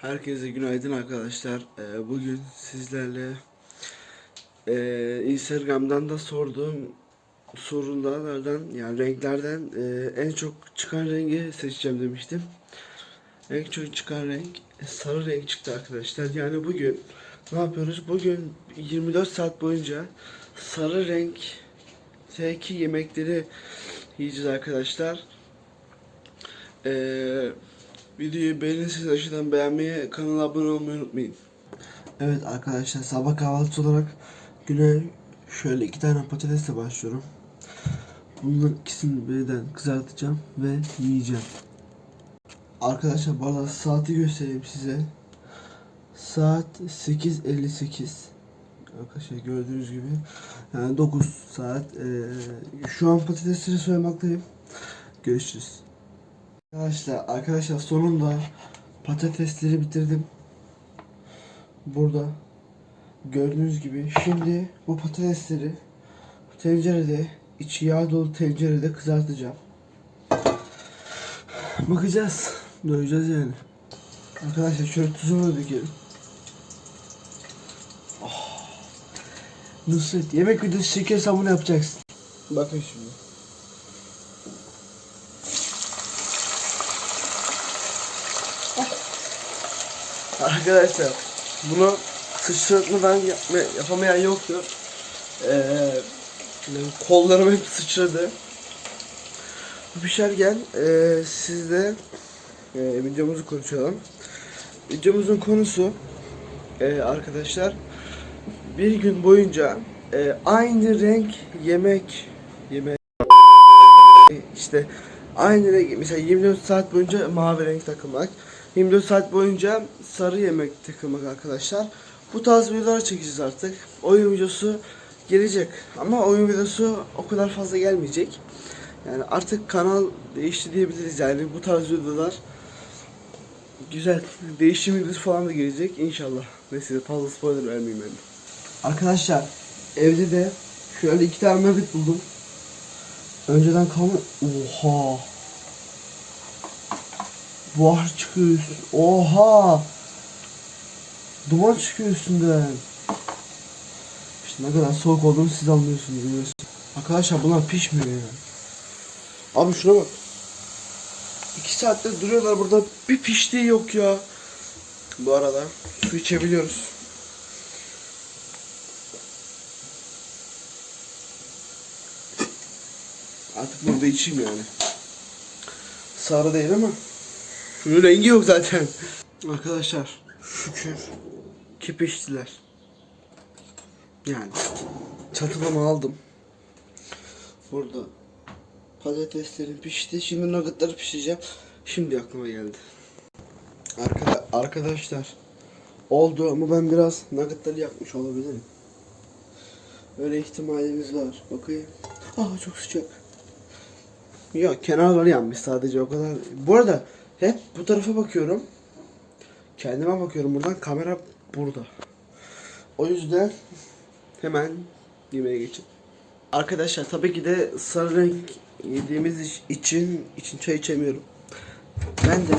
Herkese günaydın arkadaşlar. Ee, bugün sizlerle e, Instagram'dan da sorduğum sorunlardan yani renklerden e, en çok çıkan rengi seçeceğim demiştim. En çok çıkan renk sarı renk çıktı arkadaşlar. Yani bugün ne yapıyoruz? Bugün 24 saat boyunca sarı renk yemekleri yiyeceğiz arkadaşlar. Eee Videoyu beğenirseniz aşağıdan beğenmeyi, kanala abone olmayı unutmayın. Evet arkadaşlar sabah kahvaltısı olarak güne şöyle iki tane patatesle başlıyorum. Bunların ikisini birden kızartacağım ve yiyeceğim. Arkadaşlar bu arada saati göstereyim size. Saat 8.58. Arkadaşlar gördüğünüz gibi yani 9 saat. Ee, şu an patatesleri soymaktayım. Görüşürüz. Arkadaşlar, arkadaşlar sonunda patatesleri bitirdim. Burada gördüğünüz gibi şimdi bu patatesleri tencerede içi yağ dolu tencerede kızartacağım. Bakacağız. Doyacağız yani. Arkadaşlar şöyle tuzunu dökelim. Oh. Nusret yemek videosu çekiyorsan bunu yapacaksın. Bakın şimdi. Arkadaşlar bunu sıçratmadan yapma, yapamayan yoktu. Ee, kollarım hep sıçradı. Pişerken e, sizle e, videomuzu konuşalım. Videomuzun konusu e, arkadaşlar bir gün boyunca e, aynı renk yemek yemek işte aynı renk mesela 24 saat boyunca mavi renk takılmak 24 saat boyunca sarı yemek takılmak arkadaşlar. Bu tarz videolar çekeceğiz artık. Oyun videosu gelecek ama oyun videosu o kadar fazla gelmeyecek. Yani artık kanal değişti diyebiliriz yani bu tarz videolar güzel değişim videosu falan da gelecek inşallah. Neyse fazla spoiler vermeyeyim ben. Arkadaşlar evde de şöyle iki tane nugget buldum. Önceden kalma... Oha! Buhar çıkıyor üstüne. Oha! Duman çıkıyor üstünden. İşte ne kadar soğuk olduğunu siz anlıyorsunuz. Arkadaşlar bunlar pişmiyor ya. Abi şuna bak. İki saattir duruyorlar burada. Bir piştiği yok ya. Bu arada su içebiliyoruz. Artık burada içeyim yani. Sarı değil ama Şunun rengi yok zaten. Arkadaşlar şükür ki piştiler. Yani çatılımı aldım. Burada patateslerim pişti. Şimdi nuggetları pişireceğim. Şimdi aklıma geldi. Arkada arkadaşlar oldu ama ben biraz nuggetları yakmış olabilirim. Öyle ihtimalimiz var. Bakayım. Aa çok sıcak. Yok kenarları yanmış sadece o kadar. Bu arada hep bu tarafa bakıyorum. Kendime bakıyorum buradan. Kamera burada. O yüzden hemen yemeğe geçin. Arkadaşlar tabii ki de sarı renk yediğimiz iç- için için çay içemiyorum. Ben de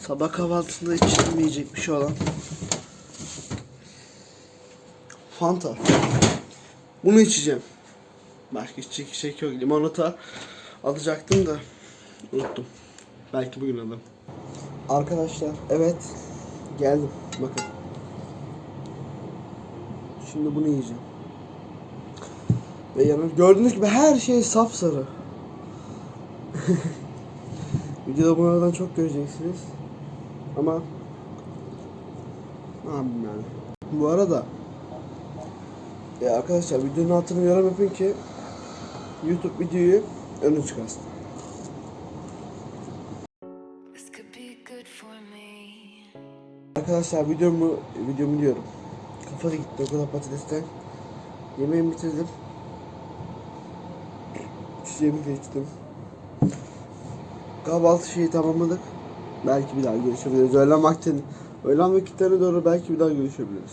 sabah kahvaltısında içilmeyecek bir şey olan Fanta. Bunu içeceğim. Başka içecek şey yok. Limonata alacaktım da unuttum. Belki bugün alırım. Arkadaşlar evet geldim bakın. Şimdi bunu yiyeceğim. Ve yanı gördüğünüz gibi her şey sapsarı. Videoda bunlardan çok göreceksiniz. Ama ne yapayım yani. Bu arada e arkadaşlar videonun altına yorum yapın ki YouTube videoyu önü çıkarsın. Arkadaşlar videomu videomu diyorum. Kafa da gitti o kadar patatesten. Yemeğimi bitirdim. Çiçeğimi de içtim. Kahvaltı şeyi tamamladık. Belki bir daha görüşebiliriz. Öğlen vaktini, öğlen vakitlerine doğru belki bir daha görüşebiliriz.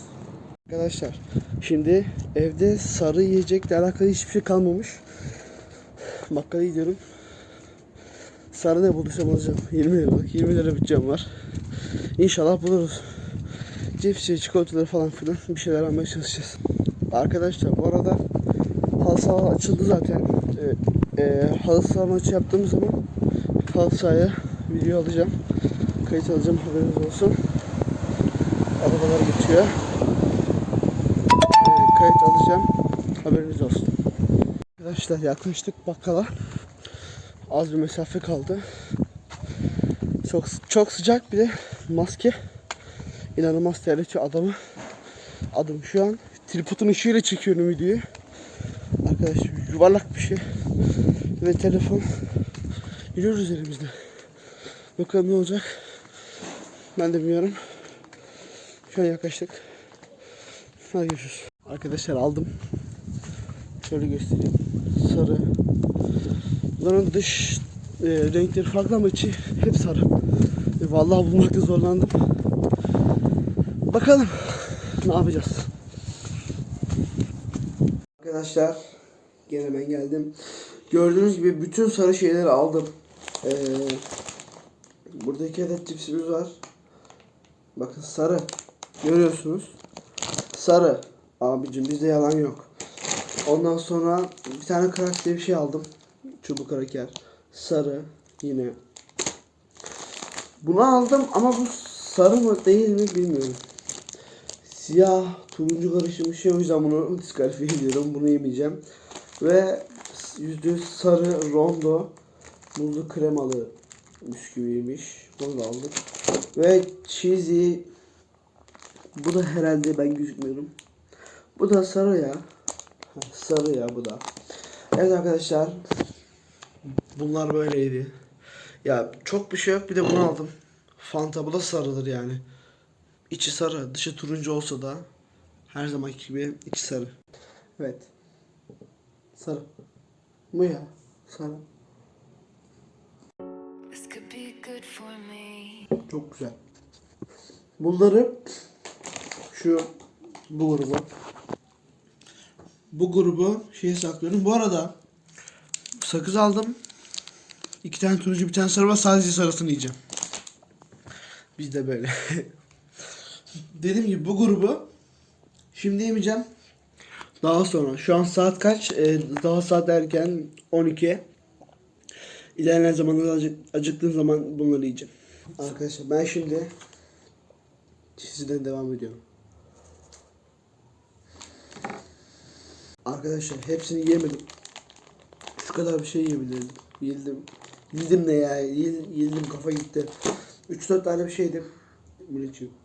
Arkadaşlar şimdi evde sarı yiyecekle alakalı hiçbir şey kalmamış. Bakkala gidiyorum. Sarı ne bulduysam alacağım. 20 liralık. 20 lira bütçem var. İnşallah buluruz. Cipsi, çikolataları falan filan bir şeyler almaya çalışacağız. Arkadaşlar bu arada halı saha açıldı zaten. Ee, e, halı saha maçı yaptığımız zaman halı sahaya video alacağım. Kayıt alacağım haberiniz olsun. Arabalar geçiyor. Ee, kayıt alacağım. Haberiniz olsun. Arkadaşlar yaklaştık bakkala. Az bir mesafe kaldı. Çok çok sıcak bir de maske inanılmaz terletiyor adamı. Adım şu an tripodun ışığıyla çekiyorum videoyu. Arkadaşlar yuvarlak bir şey. Ve telefon yürüyoruz elimizde. Bakalım ne olacak. Ben de bilmiyorum. Şu an yaklaştık. Hadi görüşürüz. Arkadaşlar aldım. Şöyle göstereyim. Sarı. Bunların dış e, renkleri farklı ama içi hep sarı. E, vallahi bulmakta zorlandım. Bakalım ne yapacağız. Arkadaşlar gene ben geldim. Gördüğünüz gibi bütün sarı şeyleri aldım. Ee, burada iki adet cipsimiz var. Bakın sarı. Görüyorsunuz. Sarı. Abicim bizde yalan yok. Ondan sonra bir tane krak diye bir şey aldım. Çubuk kraker. Sarı. Yine. Bunu aldım ama bu sarı mı değil mi bilmiyorum. Siyah, turuncu karışımı şey o yüzden bunu diskalifiye ediyorum. Bunu yemeyeceğim. Ve yüzde sarı rondo muzlu kremalı bisküviymiş. Bunu da aldık. Ve cheesy bu da herhalde ben gözükmüyorum. Bu da sarı ya. Sarı ya bu da. Evet arkadaşlar. Bunlar böyleydi. Ya çok bir şey yok. Bir de bunu aldım. Fanta bu da sarıdır yani. İçi sarı, dışı turuncu olsa da her zamanki gibi içi sarı. Evet. Sarı. Bu ya. Sarı. Çok güzel. Bunları şu bu grubu bu grubu şeye saklıyorum. Bu arada sakız aldım. İki tane turuncu bir tane sarı var. Sadece sarısını yiyeceğim. Biz de böyle. Dediğim gibi bu grubu şimdi yemeyeceğim. Daha sonra. Şu an saat kaç? Ee, daha saat erken 12. İlerleyen zamanlarda acık, acıktığım zaman bunları yiyeceğim. Arkadaşlar ben şimdi çizgiden devam ediyorum. Arkadaşlar hepsini yemedim. Şu kadar bir şey yiyebilirdim. Yildim. Yildim ne ya? Yil, yildim kafa gitti. 3-4 tane bir şeydi. Bunu içiyorum.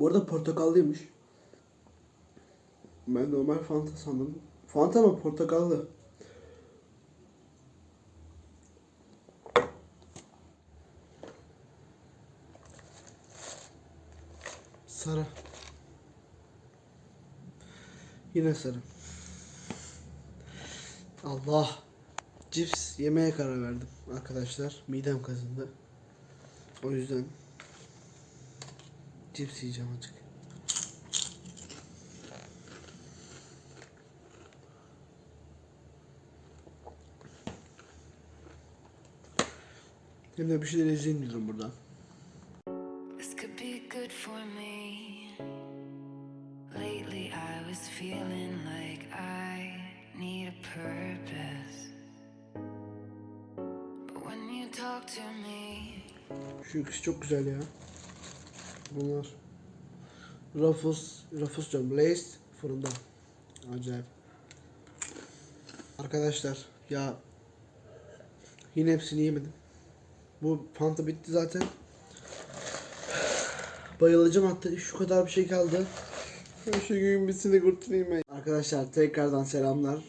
Bu arada portakallıymış. Ben normal Fanta sandım. Fanta mı portakallı? Sarı. Yine sarı. Allah. Cips yemeye karar verdim arkadaşlar. Midem kazındı. O yüzden cips yiyeceğim azıcık. Hem de bir şeyler izleyeyim diyorum buradan. This could be good for me. Lately, I was feeling like I need a purpose. But when you talk to me, Şu ikisi çok güzel ya. Bunlar. Ruffles, Ruffles diyorum. Lay's fırında. Acayip. Arkadaşlar ya yine hepsini yemedim. Bu Fanta bitti zaten. Bayılacağım hatta şu kadar bir şey kaldı. Şu gün bitsin kurtulayım ben. Arkadaşlar tekrardan selamlar.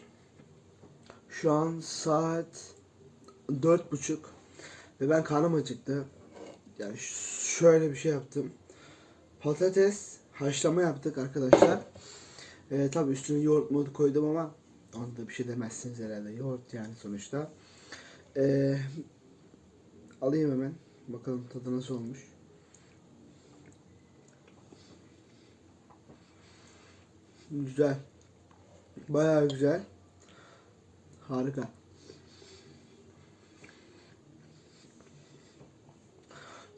Şu an saat dört buçuk ve ben karnım acıktı. Yani şöyle bir şey yaptım. Patates haşlama yaptık arkadaşlar. Ee, tabii üstüne yoğurt modu koydum ama onda bir şey demezsiniz herhalde. Yoğurt yani sonuçta. Ee, alayım hemen. Bakalım tadı nasıl olmuş. Güzel. Bayağı güzel. Harika.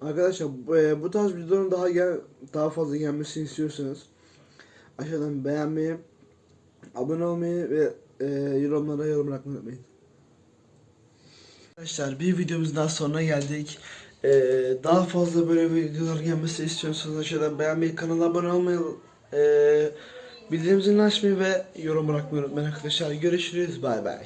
Arkadaşlar e, bu tarz videoların daha gel daha fazla gelmesini istiyorsanız aşağıdan beğenmeyi, abone olmayı ve e, yorumlara yorum bırakmayı unutmayın. Arkadaşlar bir videomuz daha sonuna geldik. E, daha fazla böyle videolar gelmesini istiyorsanız aşağıdan beğenmeyi, kanala abone olmayı, e, bildirim zilini açmayı ve yorum bırakmayı unutmayın arkadaşlar. Görüşürüz. Bay bay.